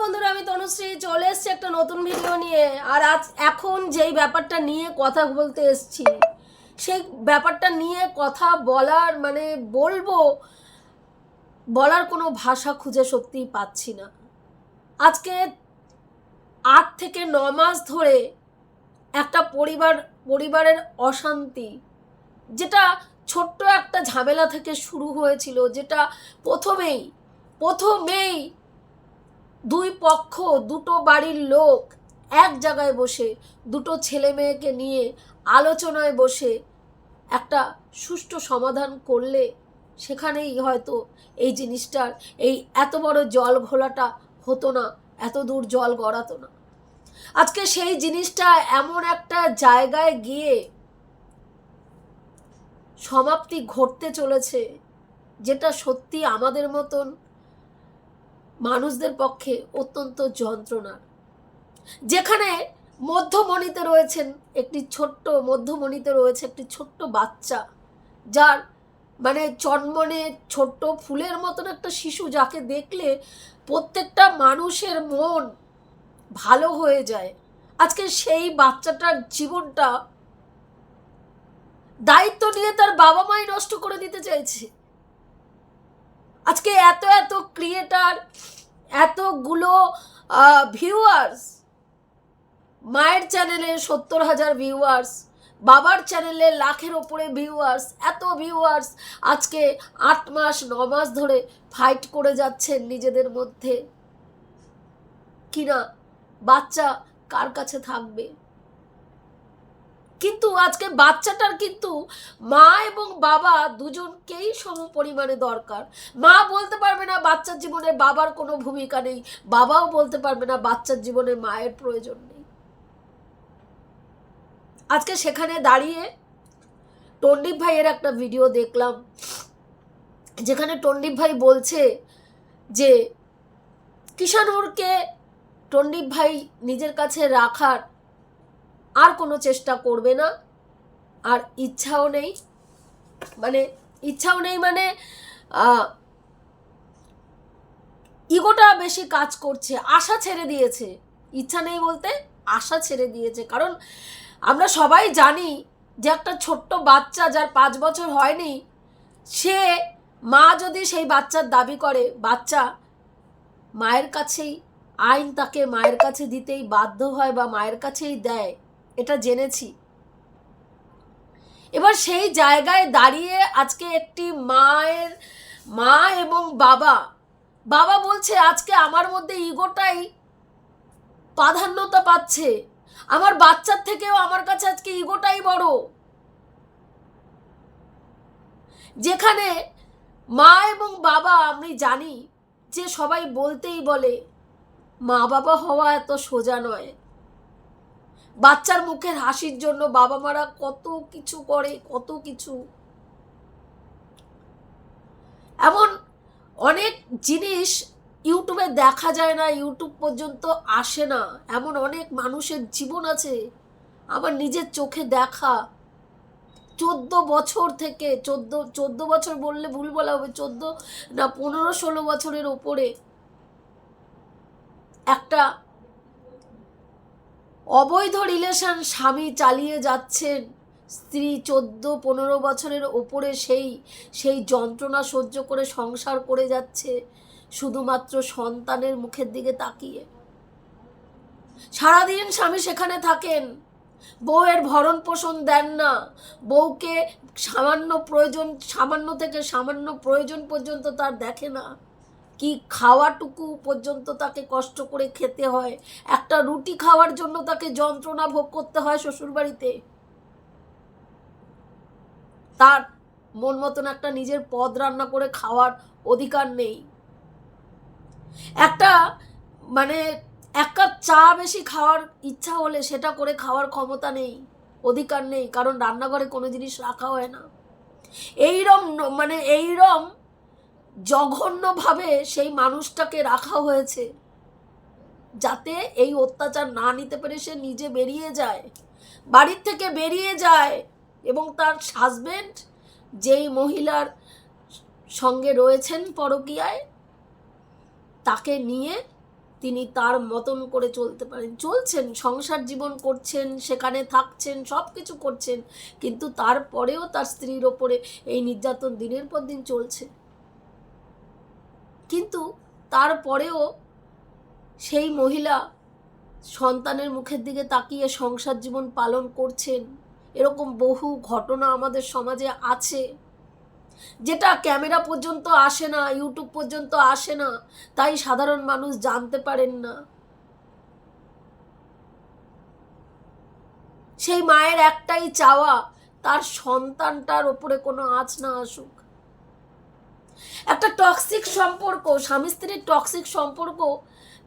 বন্ধুরা, আমি তনুশ্রী চলে এসেছি একটা নতুন ভিডিও নিয়ে। আর আজ এখন যেই ব্যাপারটা নিয়ে কথা বলতে এসেছি, সেই ব্যাপারটা নিয়ে কথা বলার মানে বলব, বলার কোনো ভাষা খুঁজে সত্যিই পাচ্ছি না। আজকে আট থেকে ন মাস ধরে একটা পরিবার, পরিবারের অশান্তি, যেটা ছোট্ট একটা ঝামেলা থেকে শুরু হয়েছিল, যেটা প্রথমেই প্রথমেই দুই পক্ষ, দুটো বাড়ির লোক এক জায়গায় বসে, দুটো ছেলে মেয়েকে নিয়ে আলোচনায় বসে একটা সুষ্ঠু সমাধান করলে সেখানেই হয়তো এই জিনিসটার, এই এত বড় জল ঘোলাটা হতো না, এত দূর জল গড়াতো না। আজকে সেই জিনিসটা এমন একটা জায়গায় গিয়ে সমাপ্তি ঘটতে চলেছে, যেটা সত্যি আমাদের মতন মানুষদের পক্ষে অত্যন্ত যন্ত্রণার। যেখানে মধ্যমণিতে রয়েছেন একটি ছোট্ট, মধ্যমণিতে রয়েছে একটি ছোট্ট বাচ্চা, যার মানে চন্মনে ছোট্ট ফুলের মতন একটা শিশু যাকে দেখলে প্রত্যেকটা মানুষের মন ভালো হয়ে যায়। আজকে সেই বাচ্চাটার জীবনটা দায়িত্ব নিয়ে তার বাবা মাই নষ্ট করে দিতে চাইছে। আজকে এত এত ক্রিয়েটার এতগুলো ভিউয়ার্স মায়ের চ্যানেলে সত্তর হাজার ভিউয়ার্স বাবার চ্যানেলে লাখের ওপরে ভিউয়ার্স এত ভিউয়ার্স আজকে আট মাস, ন মাস ধরে ফাইট করে যাচ্ছেন নিজেদের মধ্যে। কিনা বাচ্চা কার কাছে থাকবে? কিন্তু আজকে বাচ্চাটার কিন্তু মা এবং বাবা দুজনকেই সম পরিমাণে দরকার। মা বলতে পারবে না বাচ্চার জীবনে বাবার কোনো ভূমিকা নেই, বাবাও বলতে পারবে না বাচ্চার জীবনে মায়ের প্রয়োজন নেই। আজকে সেখানে দাঁড়িয়ে টন্ডিপ ভাইয়ের একটা ভিডিও দেখলাম, যেখানে টন্ডিপ ভাই বলছে যে কিষানুরকে টন্ডিপ ভাই নিজের কাছে রাখার আর কোনো চেষ্টা করবে না। আর ইচ্ছাও নেই। মানে ইচ্ছাও নেই মানে ইগোটা বেশি কাজ করছে, আশা ছেড়ে দিয়েছে। ইচ্ছা নেই বলতে, আশা ছেড়ে দিয়েছে। কারণ আমরা সবাই জানি যে একটা ছোট্ট বাচ্চা যার পাঁচ বছর হয়নি, সে মা যদি সেই বাচ্চার দাবি করে, বাচ্চা মায়ের কাছেই, আইন তাকে মায়ের কাছে দিতেই বাধ্য হয় বা মায়ের কাছেই দেয় এটা জেনেছি। এবার সেই জায়গায় দাঁড়িয়ে আজকে একটি মায়ের, মা এবং বাবা বাবা বলছে, আজকে আমার মধ্যে ইগোটাই প্রাধান্যতা পাচ্ছে। আমার বাচ্চার থেকেও আমার কাছে আজকে ইগোটাই বড়। যেখানে মা এবং বাবা, আমি জানি যে সবাই বলতেই বলে মা বাবা হওয়া এত সোজা নয়। বাচ্চার মুখের হাসির জন্য বাবা মারা কত কিছু করে, কত কিছু। এমন অনেক জিনিস ইউটিউবে দেখা যায় না, ইউটিউব পর্যন্ত আসে না। এমন অনেক মানুষের জীবন আছে আমার নিজের চোখে দেখা। চোদ্দ বছর থেকে, চোদ্দ চোদ্দ বছর বললে ভুল বলা হবে, চোদ্দ না পনেরো, ষোলো বছরের ওপরে একটা অবৈধ রিলেশন স্বামী চালিয়ে যাচ্ছেন স্ত্রী চোদ্দ পনেরো বছরের ওপরে সেই সেই যন্ত্রণা সহ্য করে সংসার করে যাচ্ছে, শুধুমাত্র সন্তানের মুখের দিকে তাকিয়ে। সারাদিন স্বামী সেখানে থাকেন, বউয়ের ভরণ পোষণ দেন না, বউকে সামান্য প্রয়োজন, সামান্য থেকে সামান্য প্রয়োজন পর্যন্ত তার দেখে না। কি খাওয়াটুকু পর্যন্ত তাকে কষ্ট করে খেতে হয়? একটা রুটি খাওয়ার জন্য তাকে যন্ত্রণা ভোগ করতে হয় শ্বশুরবাড়িতে? তার মন মতন একটা নিজের পদ রান্না করে খাওয়ার অধিকার নেই। একটা মানে এক কাপ চা বেশি খাওয়ার ইচ্ছা হলে সেটা করে খাওয়ার ক্ষমতা নেই, অধিকার নেই, কারণ রান্নাঘরে কোনো জিনিস রাখা হয় না। এইরম মানে এইরম জঘন্যভাবে সেই মানুষটাকে রাখা হয়েছে। যাতে এই অত্যাচার না নিতে পেরে সে নিজে বেরিয়ে যায়, বাড়ির থেকে বেরিয়ে যায় এবং তার হাজবেন্ড যেই মহিলার সঙ্গে রয়েছেন পরকীয়ায়, তাকে নিয়ে তিনি তার মতন করে চলতে পারেন। চলছেন, সংসার জীবন করছেন, সেখানে থাকছেন সব কিছু করছেন, কিন্তু তারপরেও তার স্ত্রীর ওপরে এই নির্যাতন দিনের পর দিন চলছে। কিন্তু তারপরেও সেই মহিলা সন্তানের মুখের দিকে তাকিয়ে সংসার জীবন পালন করছেন। এরকম বহু ঘটনা আমাদের সমাজে আছে। যেটা ক্যামেরা পর্যন্ত আসে না, ইউটিউব পর্যন্ত আসে না, তাই সাধারণ মানুষ জানতে পারেন না। সেই মায়ের একটাই চাওয়া, তার সন্তানটার ওপরে কোনো আঁচ না আসুক। একটা টক্সিক সম্পর্ক, স্বামী স্ত্রীর টক্সিক সম্পর্ক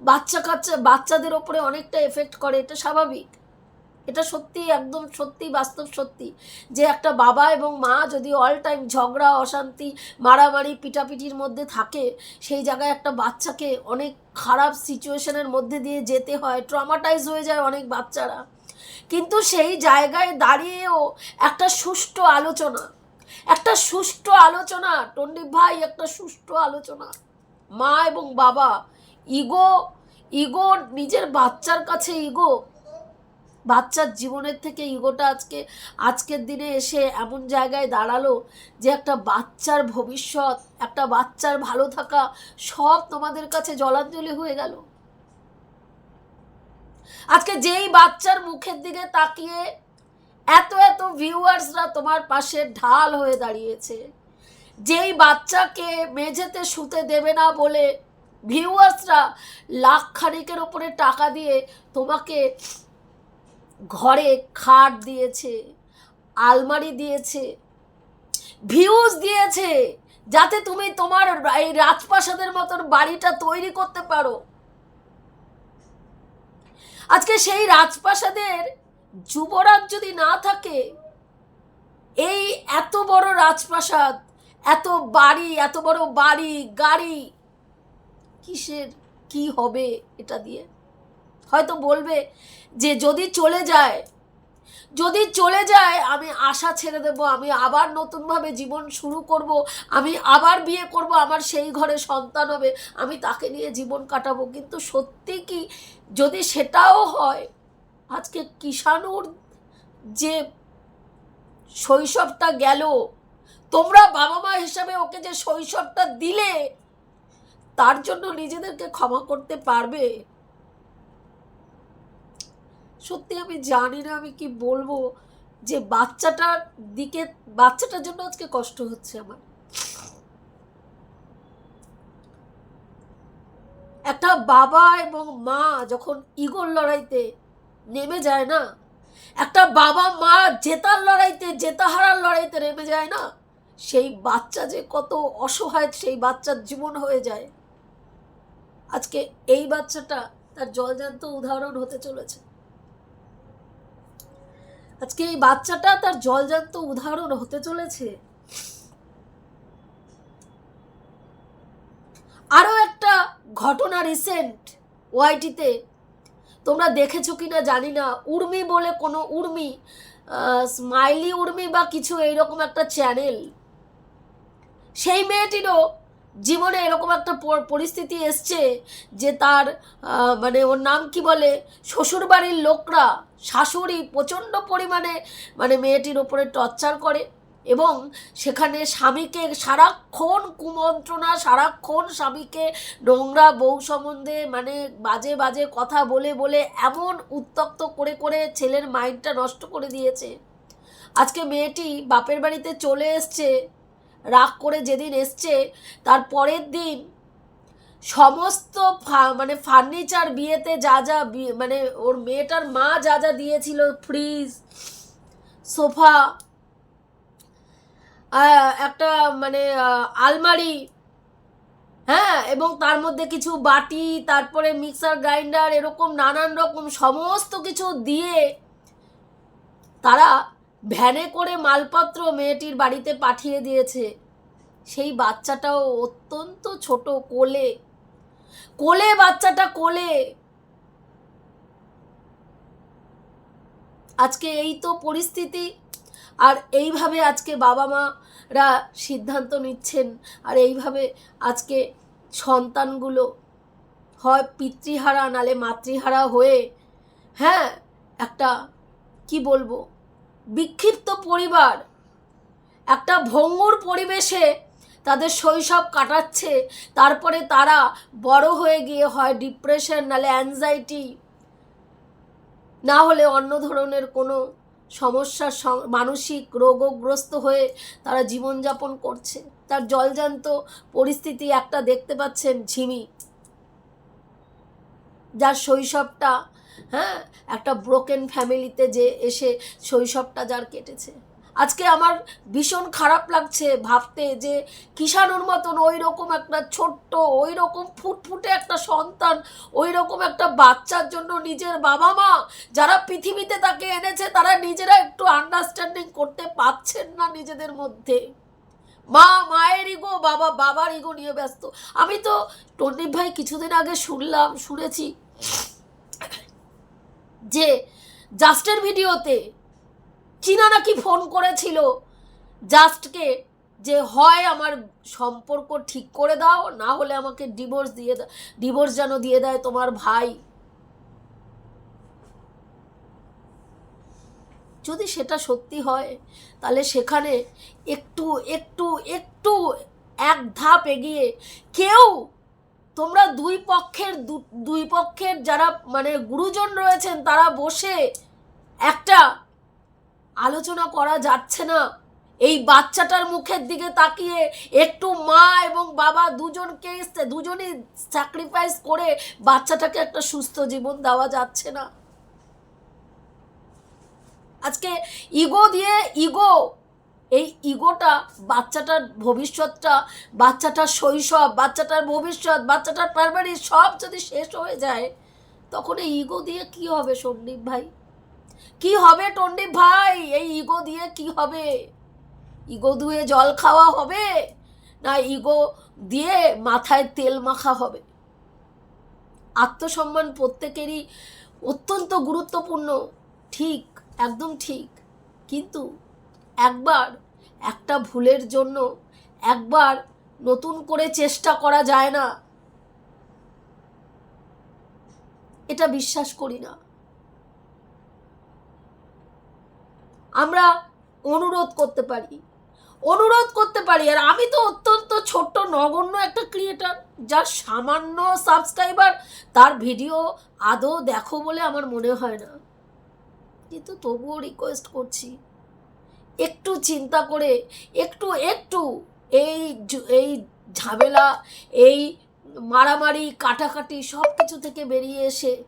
বাচ্চা কাচ্চা, বাচ্চাদের ওপরে অনেকটা এফেক্ট করে, এটা স্বাভাবিক। এটা সত্যি একদম সত্যি, বাস্তব সত্যি যে একটা বাবা এবং মা যদি অল টাইম ঝগড়া, অশান্তি, মারামারি, পিটাপিটির মধ্যে থাকে, সেই জায়গায় একটা বাচ্চাকে অনেক খারাপ সিচুয়েশনের মধ্যে দিয়ে যেতে হয় ট্রমাটাইজ হয়ে যায় অনেক বাচ্চারা। কিন্তু সেই জায়গায় দাঁড়িয়েও একটা সুষ্ঠু আলোচনা একটা সুষ্ঠু আলোচনা, টন্ডিপ ভাই, একটা সুষ্ঠু আলোচনা। মা এবং বাবা, ইগো ইগো, নিজের বাচ্চার কাছে ইগো। বাচ্চার জীবনের থেকে ইগোটা আজকে, আজকের দিনে এসে এমন জায়গায় দাঁড়াল যে একটা বাচ্চার ভবিষ্যৎ, একটা বাচ্চার ভালো থাকা সব তোমাদের কাছে জলাঞ্জলি হয়ে গেল। আজকে যেই বাচ্চার মুখের দিকে তাকিয়ে এত এত ভিউয়ার্সরা তোমার পাশে ঢাল হয়ে দাঁড়িয়েছে। যেই বাচ্চাকে মেঝেতে শুতে দেবে না বলে ভিউয়ার্সরা লাখ খানিকের ওপরে টাকা দিয়ে তোমাকে ঘরে খাট দিয়েছে, আলমারি দিয়েছে, ভিউজ দিয়েছে, যাতে তুমি তোমার এই রাজপ্রাসাদের মতন বাড়িটা তৈরি করতে পারো। আজকে সেই রাজপ্রাসাদের যুবরাজ যদি না থাকে, এই এত বড় রাজপ্রাসাদ, এত বাড়ি, এত বড় বাড়ি, গাড়ি, কিসের কি হবে এটা দিয়ে? হয়তো বলবে যে যদি চলে যায়, যদি চলে যায়, আমি আশা ছেড়ে দেব, আমি আবার নতুনভাবে জীবন শুরু করব, আমি আবার বিয়ে করব, আমার সেই ঘরে সন্তান হবে, আমি তাকে নিয়ে জীবন কাটাবো। কিন্তু সত্যি কি যদি সেটাও হয় আজকে কিষাণুর যে শৈশবটা গেল, তোমরা বাবা মা হিসাবে ওকে যে শৈশবটা দিলে, তার জন্য নিজেদেরকে ক্ষমা করতে পারবে? সত্যি আমি জানি না আমি কি বলব, যে বাচ্চাটার দিকে, বাচ্চাটার জন্য আজকে কষ্ট হচ্ছে আমার। একটা বাবা এবং মা যখন ইগোর লড়াইতে নেমে যায় না। একটা বাবা মা জেতার লড়াইতে, জেতাহারার লড়াইতে নেমে যায় না। সেই বাচ্চা যে কত অসহায়, সেই বাচ্চার জীবন হয়ে যায়। আজকে এই বাচ্চাটা তার জলজান্ত উদাহরণ হতে চলেছে। আজকে এই বাচ্চাটা তার জলজান্ত উদাহরণ হতে চলেছে। আরও একটা ঘটনা রিসেন্ট ওয়াইটিতে তোমরা দেখেছ কি না জানি না। উর্মি বলে কোনো উর্মি স্মাইলি উর্মি বা কিছু এইরকম একটা চ্যানেল সেই মেয়েটিরও জীবনে এরকম একটা পরিস্থিতি এসছে যে তার মানে ওর নাম কি বলে? শ্বশুরবাড়ির লোকরা, শাশুড়ি প্রচণ্ড পরিমাণে মানে মেয়েটির ওপরে টর্চার করে। এবং সেখানে স্বামীকে সারাক্ষণ কুমন্ত্রণা, সারাক্ষণ স্বামীকে নোংরা বউ সম্বন্ধে মানে বাজে বাজে কথা বলে বলে এমন উত্তক্ত করে করে ছেলের মাইন্ডটা নষ্ট করে দিয়েছে। আজকে মেয়েটি বাপের বাড়িতে চলে এসছে, রাগ করে যেদিন এসছে, তার পরের দিন সমস্ত মানে ফার্নিচার বিয়েতে যা যা মানে ওর মেয়েটার মা যা যা দিয়েছিল, ফ্রিজ, সোফা একটা মানে আলমারি। হ্যাঁ এবং তার মধ্যে কিছু বাটি, তারপরে মিক্সার, গ্রাইন্ডার, এরকম নানান রকম সমস্ত কিছু দিয়ে তারা ভ্যানে করে মালপত্র মেয়েটির বাড়িতে পাঠিয়ে দিয়েছে। সেই বাচ্চাটাও অত্যন্ত ছোট কোলে। কোলে, বাচ্চাটা কোলে। আজকে এই তো পরিস্থিতি। আর এইভাবে আজকে বাবা মারা সিদ্ধান্ত নিচ্ছেন, আর এইভাবে আজকে সন্তানগুলো হয় পিতৃহারা নালে মাতৃহারা হয়ে হ্যাঁ একটা, কি বলব, বিক্ষিপ্ত পরিবার, একটা ভঙ্গুর পরিবেশে তাদের শৈশব কাটাচ্ছে, তারপরে তারা বড় হয়ে গিয়ে হয় ডিপ্রেশন নালে অ্যাংজাইটি না হলে অন্য ধরনের কোনো সমস্যার মানসিক রোগগ্রস্ত হয়ে তারা জীবনযাপন করছে। তার জলজান্ত পরিস্থিতি একটা দেখতে পাচ্ছেন ঝিমি। যার শৈশবটা হ্যাঁ একটা ব্রোকেন ফ্যামিলিতে যে এসে শৈশবটা যার কেটেছে। আজকে আমার ভীষণ খারাপ লাগছে ভাবতে যে কিষাণুর মতন ওই রকম একটা ছোট্ট ওই রকম ফুটফুটে একটা সন্তান ওই রকম একটা বাচ্চার জন্য নিজের বাবা মা যারা পৃথিবীতে তাকে এনেছে, তারা নিজেরা একটু আন্ডারস্ট্যান্ডিং করতে পারছেন না নিজেদের মধ্যে। মা মায়ের ইগো বাবা বাবার ইগো নিয়ে ব্যস্ত। আমি তো, টন্ডিপ ভাই কিছুদিন আগে শুনলাম, শুনেছি যে জাস্টের ভিডিওতে চীনা নাকি ফোন করেছিল? জাস্টকে যে হয় আমার সম্পর্ক ঠিক করে দাও, না হলে আমাকে ডিভোর্স দিয়ে দাও ডিভোর্স যেন দিয়ে দেয় তোমার ভাই। যদি সেটা সত্যি হয়, তাহলে সেখানে একটু একটু একটু এক ধাপ এগিয়ে কেউ, তোমরা দুই পক্ষের দুই পক্ষের যারা মানে গুরুজন রয়েছেন, তারা বসে একটা আলোচনা করা যাচ্ছে না। এই বাচ্চাটার মুখের দিকে তাকিয়ে একটু মা এবং বাবা দুজনকে দুজনই স্যাক্রিফাইস করে বাচ্চাটাকে একটা সুস্থ জীবন দেওয়া যাচ্ছে না। আজকে ইগো দিয়ে ইগো এই ইগোটা বাচ্চাটার ভবিষ্যৎটা, বাচ্চাটার শৈশব, বাচ্চাটার ভবিষ্যৎ, বাচ্চাটার পারমারি সব যদি শেষ হয়ে যায়, তখন এই ইগো দিয়ে কি হবে সন্দীপ ভাই? কি হবে টন্ডিপ ভাই? এই ইগো দিয়ে কি হবে? ইগো ধুয়ে জল খাওয়া হবে? না ইগো দিয়ে মাথায় তেল মাখা হবে? আত্মসম্মান প্রত্যেকেরই অত্যন্ত গুরুত্বপূর্ণ। ঠিক, একদম ঠিক। কিন্তু একবার, একটা ভুলের জন্য একবার নতুন করে চেষ্টা করা যায় না। এটা বিশ্বাস করি না। আমরা অনুরোধ করতে পারি। অনুরোধ করতে পারি। আর আমি তো অত্যন্ত ছোট্ট, নগণ্য একটা ক্রিয়েটার যার সামান্য সাবস্ক্রাইবার তার ভিডিও আদৌ দেখো বলে আমার মনে হয় না। কিন্তু তবুও রিকোয়েস্ট করছি। একটু চিন্তা করে, একটু একটু এই এই ঝামেলা, এই মারামারি, কাটাকাটি সব কিছু থেকে বেরিয়ে এসে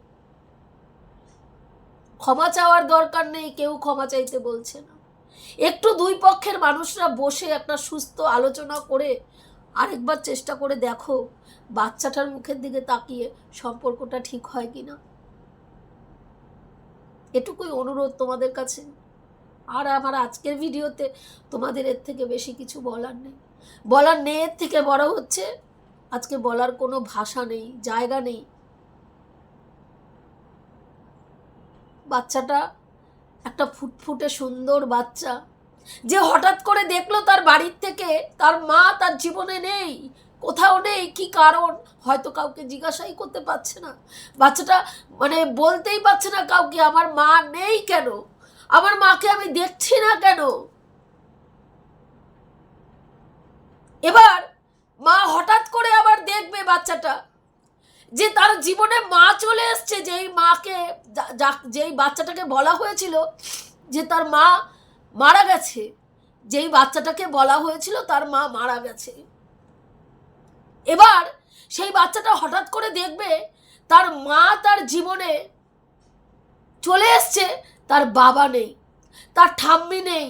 ক্ষমা চাওয়ার দরকার নেই, কেউ ক্ষমা চাইতে বলছে না। একটু দুই পক্ষের মানুষরা বসে একটা সুস্থ আলোচনা করে আরেকবার চেষ্টা করে দেখো, বাচ্চাটার মুখের দিকে তাকিয়ে সম্পর্কটা ঠিক হয় কি না এটুকুই অনুরোধ তোমাদের কাছে। আর আমার আজকের ভিডিওতে তোমাদের এর থেকে বেশি কিছু বলার নেই। বলার নেই, এর থেকে বড় হচ্ছে আজকে বলার কোনো ভাষা নেই, জায়গা নেই। বাচ্চাটা একটা ফুটফুটে সুন্দর বাচ্চা, যে হঠাৎ করে দেখল তার বাড়ির থেকে, তার মা তার জীবনে নেই, কোথাও নেই, কি কারণ? হয়তো কাউকে জিজ্ঞাসাই করতে পারছে না। বাচ্চাটা মানে বলতেই পারছে না কাউকে, আমার মা নেই কেন? আমার মাকে আমি দেখছি না কেন? এবার মা হঠাৎ করে আবার দেখবে বাচ্চাটা। যে তার জীবনে মা চলে এসছে, যেই মাকে যেই বাচ্চাটাকে বলা হয়েছিল যে তার মা মারা গেছে, যেই বাচ্চাটাকে বলা হয়েছিল তার মা মারা গেছে। এবার সেই বাচ্চাটা হঠাৎ করে দেখবে তার মা তার জীবনে চলে এসছে, তার বাবা নেই, তার ঠাম্মি নেই।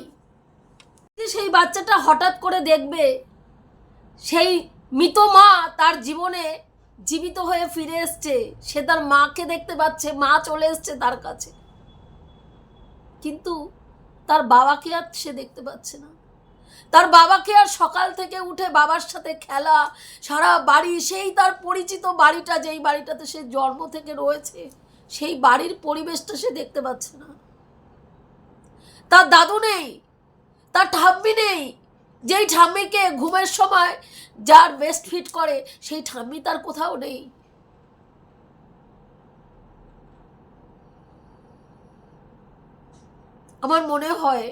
সেই বাচ্চাটা হঠাৎ করে দেখবে সেই মৃত মা তার জীবনে জীবিত হয়ে ফিরে এসছে। সে তার মাকে দেখতে পাচ্ছে, মা চলে এসছে তার কাছে। কিন্তু তার বাবাকে আর সে দেখতে পাচ্ছে না। তার বাবাকে আর সকাল থেকে উঠে বাবার সাথে খেলা, সারা বাড়ি, সেই তার পরিচিত বাড়িটা, যেই বাড়িটাতে সে জন্ম থেকে রয়েছে, সেই বাড়ির পরিবেশটা সে দেখতে পাচ্ছে না। তার দাদু নেই, তার ঠাম্মি নেই যেই ঠাম্মিকে ঘুমের সময় যার বেস্ট ফিট করে, সেই ঠাম্মি তার কোথাও নেই। আমার মনে হয়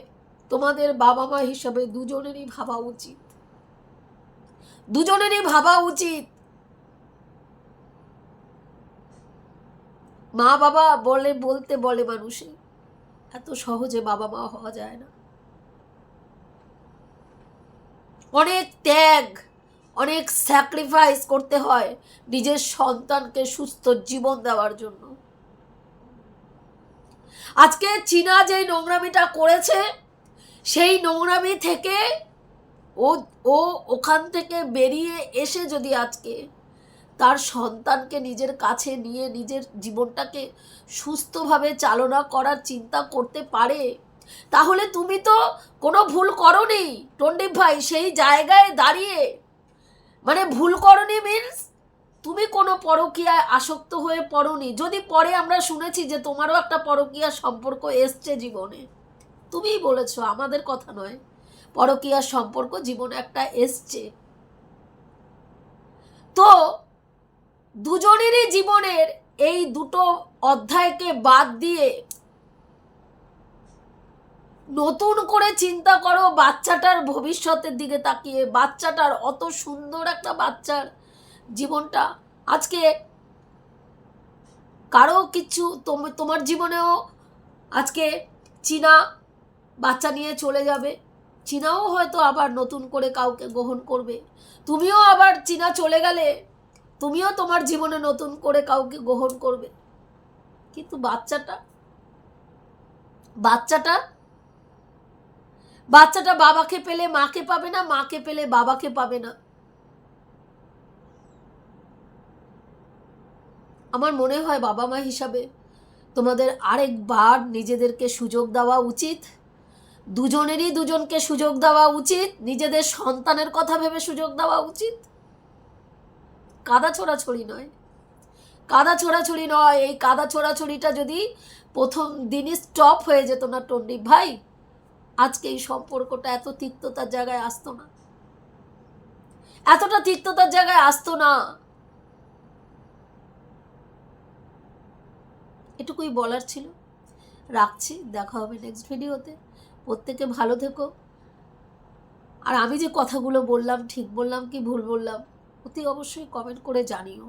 তোমাদের বাবা মা হিসাবে দুজনেরই ভাবা উচিত। দুজনেরই ভাবা উচিত। মা বাবা বলে, বলতে বলে মানুষে, এত সহজে বাবা মা হওয়া যায় না। অনেক ত্যাগ, অনেক স্যাক্রিফাইস করতে হয় নিজের সন্তানকে সুস্থ জীবন দেওয়ার জন্য। আজকে চীনা যে নোংরামিটা করেছে, সেই নোংরামি থেকে ও ও ওখান থেকে বেরিয়ে এসে যদি আজকে তার সন্তানকে নিজের কাছে নিয়ে নিজের জীবনটাকে সুস্থভাবে চালনা করার চিন্তা করতে পারে তাহলে তুমি তো কোনো ভুল করনি, টন্ডিপ ভাই, সেই জায়গায় দাঁড়িয়ে। মানে ভুল করনি মিন্স তুমি কোনো পরকীয়ায় আসক্ত হয়ে পড়নি। যদি পরে আমরা শুনেছি যে তোমারও একটা পরকীয়া সম্পর্ক এসছে জীবনে, তুমিই বলেছ, আমাদের কথা নয়। পরকীয়ার সম্পর্ক জীবনে একটা এসছে। তো দুজনেরই জীবনের এই দুটো অধ্যায়কে বাদ দিয়ে নতুন করে চিন্তা করো, বাচ্চাটার ভবিষ্যতের দিকে তাকিয়ে, বাচ্চাটার অত সুন্দর একটা বাচ্চার জীবনটা আজকে কারও কিছু তোম- তোমার জীবনেও আজকে চীনা বাচ্চা নিয়ে চলে যাবে। চীনাও হয়তো আবার নতুন করে কাউকে গ্রহণ করবে। তুমিও আবার চীনা চলে গেলে, তুমিও তোমার জীবনে নতুন করে কাউকে গ্রহণ করবে। কিন্তু বাচ্চাটা বাচ্চাটা বাচ্চাটা বাবাকে পেলে মাকে পাবে না, মাকে পেলে বাবাকে পাবে না। আমার মনে হয় বাবা মা হিসাবে তোমাদের আরেকবার নিজেদেরকে সুযোগ দেওয়া উচিত। দুজনেরই দুজনকে সুযোগ দেওয়া উচিত। নিজেদের সন্তানের কথা ভেবে সুযোগ দেওয়া উচিত। কাদা ছোড়াছড়ি নয়। কাদা ছোড়াছড়ি নয়। এই কাদা ছোড়াছড়িটা যদি প্রথম দিনই স্টপ হয়ে যেত না টন্ডিপ ভাই আজকে এই সম্পর্কটা এত তিক্ততার জায়গায় আসতো না। এতটা তিক্ততার জায়গায় আসতো না। এটুকুই বলার ছিল। রাখছি, দেখা হবে নেক্সট ভিডিওতে প্রত্যেকে ভালো থেকো। আর আমি যে কথাগুলো বললাম, ঠিক বললাম কি ভুল বললাম, অতি অবশ্যই কমেন্ট করে জানিও।